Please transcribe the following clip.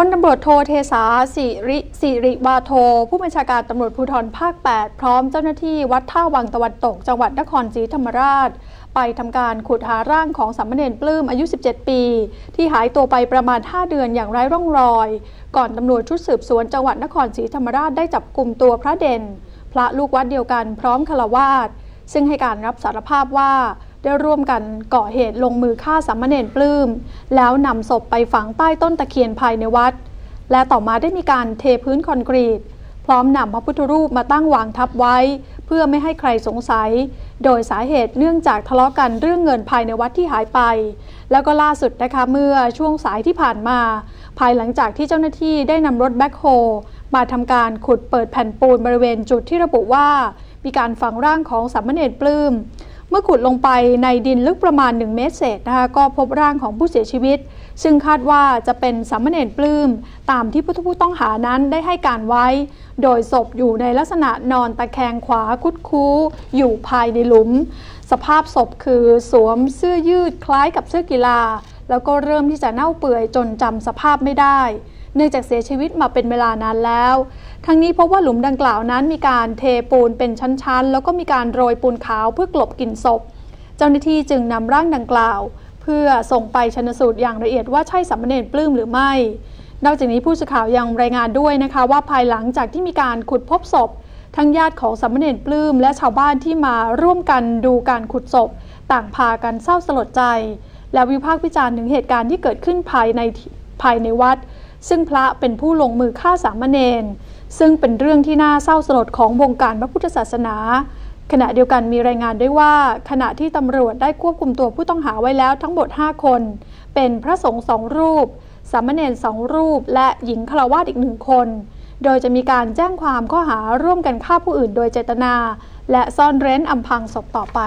พลตำรวจโทเทสาสิริสิริวาโท ผู้บัญชาการตำรวจภูธรภาค 8 พร้อมเจ้าหน้าที่วัดท่าวังตะวันตก จังหวัดนครศรีธรรมราช ไปทำการขุดหาร่างของสามเณรปลื้มอายุ 17 ปี ที่หายตัวไปประมาณ 5 เดือนอย่างไร้ร่องรอย ก่อนตำรวจชุดสืบสวนจังหวัดนครศรีธรรมราชได้จับกลุ่มตัวพระเด่น พระลูกวัดเดียวกันพร้อมคารวาสซึ่งให้การรับสารภาพว่า ได้ร่วมกันก่อเหตุลงมือฆ่าสามเณรปลื้ม แล้วนำศพไปฝังใต้ต้นตะเคียนภายในวัด และต่อมาได้มีการเทพื้นคอนกรีต พร้อมนำพระพุทธรูปมาตั้งวางทับไว้ เพื่อไม่ให้ใครสงสัย โดยสาเหตุเนื่องจากทะเลาะกันเรื่องเงินภายในวัดที่หายไป แล้วก็ล่าสุดนะคะเมื่อช่วงสายที่ผ่านมา ภายหลังจากที่เจ้าหน้าที่ได้นำรถแบ็คโฮมาทำการขุดเปิดแผ่นปูนบริเวณจุดที่ระบุว่า มีการฝังร่างของสามเณรปลื้ม เมื่อขุดลงไปในดินลึกประมาณ 1 เมตรเศษนะคะก็พบร่างของผู้เสียชีวิต ซึ่งคาดว่าจะเป็นสามเณรปลื้ม ตามที่ผู้ต้องหานั้นได้ให้การไว้ โดยศพอยู่ในลักษณะนอนตะแคงขวาคุดคู้ อยู่ภายในหลุม สภาพศพคือสวมเสื้อยืดคล้ายกับเสื้อกีฬา แล้วก็เริ่มที่จะเน่าเปื่อยจนจำสภาพไม่ได้ เนื่องจากเสียชีวิตมาเป็นเวลานานแล้ว ทั้งนี้พบว่าหลุมดังกล่าวนั้นมีการเทปูนเป็นชั้นๆ แล้วก็มีการโรยปูนขาวเพื่อกลบกลิ่นศพ เจ้าหน้าที่จึงนำร่างดังกล่าว เพื่อส่งไปชนสูตรอย่างละเอียดว่าใช่สามเณรปลื้มหรือไม่ นอกจากนี้ผู้สื่อข่าวยังรายงานด้วยนะคะ ว่าภายหลังจากที่มีการขุดพบศพ ทั้งญาติของสามเณรปลื้มและชาวบ้านที่มาร่วมกันดูการขุดศพ ต่างพากันเศร้าสลดใจและวิพากษ์วิจารณ์ถึงเหตุการณ์ที่เกิดขึ้นภายในภายในวัด ซึ่งพระเป็นผู้ลงมือฆ่าสามเณรซึ่งเป็นเรื่องที่น่าเศร้าสลดของวงการพระพุทธศาสนา ขณะเดียวกันมีรายงานด้วยว่า ขณะที่ตำรวจได้ควบคุมตัวผู้ต้องหาไว้แล้วทั้งหมด 5 คน เป็นพระสงฆ์สองรูป สามเณรสองรูป และหญิงฆราวาสอีกหนึ่งคน โดยจะมีการแจ้งความข้อหาร่วมกันฆ่าผู้อื่นโดยเจตนา และซ่อนเร้นอำพรางศพต่อไป